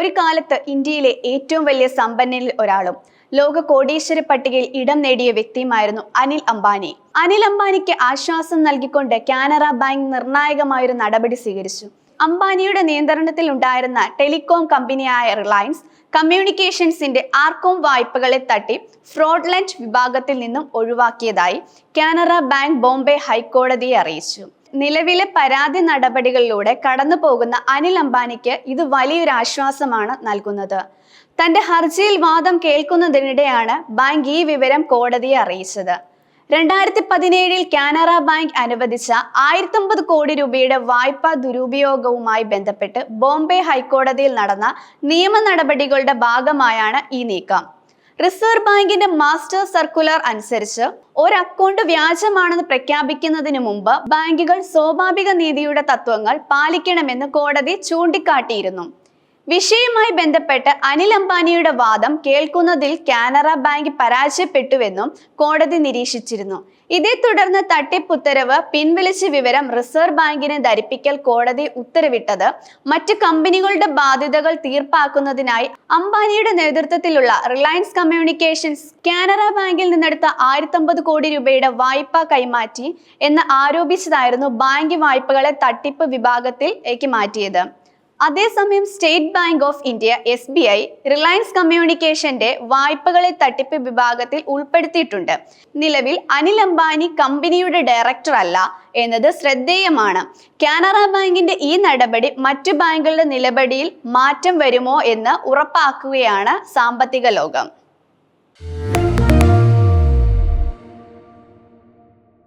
ഒരു കാലത്ത് ഇന്ത്യയിലെ ഏറ്റവും വലിയ സമ്പന്നരിൽ ഒരാളും ലോക കോടീശ്വര പട്ടികയിൽ ഇടം നേടിയ വ്യക്തിയുമായിരുന്നു അനിൽ അംബാനി. അനിൽ അംബാനിക്ക് ആശ്വാസം നൽകിക്കൊണ്ട് കാനറ ബാങ്ക് നിർണായകമായൊരു നടപടി സ്വീകരിച്ചു. അംബാനിയുടെ നിയന്ത്രണത്തിൽ ഉണ്ടായിരുന്ന ടെലികോം കമ്പനിയായ റിലയൻസ് കമ്മ്യൂണിക്കേഷൻസിന്റെ ആർക്കോം വായ്പകളെ തട്ടി ഫ്രോഡ്ലൻഡ് വിഭാഗത്തിൽ നിന്നും ഒഴിവാക്കിയതായി കാനറ ബാങ്ക് ബോംബെ ഹൈക്കോടതിയെ അറിയിച്ചു. നിലവിലെ പരാതി നടപടികളിലൂടെ കടന്നു പോകുന്ന അനിൽ അംബാനിക്ക് ഇത് വലിയൊരു ആശ്വാസമാണ് നൽകുന്നത്. തന്റെ ഹർജിയിൽ വാദം കേൾക്കുന്നതിനിടെയാണ് ബാങ്ക് ഈ വിവരം കോടതിയെ അറിയിച്ചത്. രണ്ടായിരത്തി പതിനേഴിൽ കാനറ ബാങ്ക് അനുവദിച്ച ആയിരത്തൊമ്പത് കോടി രൂപയുടെ വായ്പാ ദുരുപയോഗവുമായി ബന്ധപ്പെട്ട് ബോംബെ ഹൈക്കോടതിയിൽ നടന്ന നിയമ നടപടികളുടെ ഭാഗമായാണ് ഈ നീക്കം. റിസർവ് ബാങ്കിന്റെ മാസ്റ്റർ സർക്കുലർ അനുസരിച്ച് ഒരു അക്കൗണ്ട് വ്യാജമാണെന്ന് പ്രഖ്യാപിക്കുന്നതിന് മുമ്പ് ബാങ്കുകൾ സ്വാഭാവിക നീതിയുടെ തത്വങ്ങൾ പാലിക്കണമെന്ന് കോടതി ചൂണ്ടിക്കാട്ടിയിരുന്നു. വിഷയവുമായി ബന്ധപ്പെട്ട് അനിൽ അംബാനിയുടെ വാദം കേൾക്കുന്നതിൽ കാനറ ബാങ്ക് പരാജയപ്പെട്ടുവെന്നും കോടതി നിരീക്ഷിച്ചിരുന്നു. ഇതേ തുടർന്ന് തട്ടിപ്പ് ഉത്തരവ് പിൻവലിച്ച വിവരം റിസർവ് ബാങ്കിനെ ധരിപ്പിക്കൽ കോടതി ഉത്തരവിട്ടത് മറ്റ് കമ്പനികളുടെ ബാധ്യതകൾ തീർപ്പാക്കുന്നതിനായി അംബാനിയുടെ നേതൃത്വത്തിലുള്ള റിലയൻസ് കമ്മ്യൂണിക്കേഷൻസ് കാനറ ബാങ്കിൽ നിന്നെടുത്ത ആയിരത്തമ്പത് കോടി രൂപയുടെ വായ്പ കൈമാറ്റി എന്ന് ആരോപിച്ചതായിരുന്നു ബാങ്ക് വായ്പകളെ തട്ടിപ്പ് വിഭാഗത്തിലേക്ക് മാറ്റിയത്. അതേസമയം state bank of India S B I Reliance കമ്മ്യൂണിക്കേഷന്റെ വായ്പകളെ തട്ടിപ്പ് വിഭാഗത്തിൽ ഉൾപ്പെടുത്തിയിട്ടുണ്ട്. നിലവിൽ അനിൽ അംബാനി കമ്പനിയുടെ ഡയറക്ടർ അല്ല എന്നത് ശ്രദ്ധേയമാണ്. കാനറ ബാങ്കിന്റെ ഈ നടപടി മറ്റു ബാങ്കുകളുടെ നിലപടിയിൽ മാറ്റം വരുമോ എന്ന് ഉറപ്പാക്കുകയാണ് സാമ്പത്തിക ലോകം.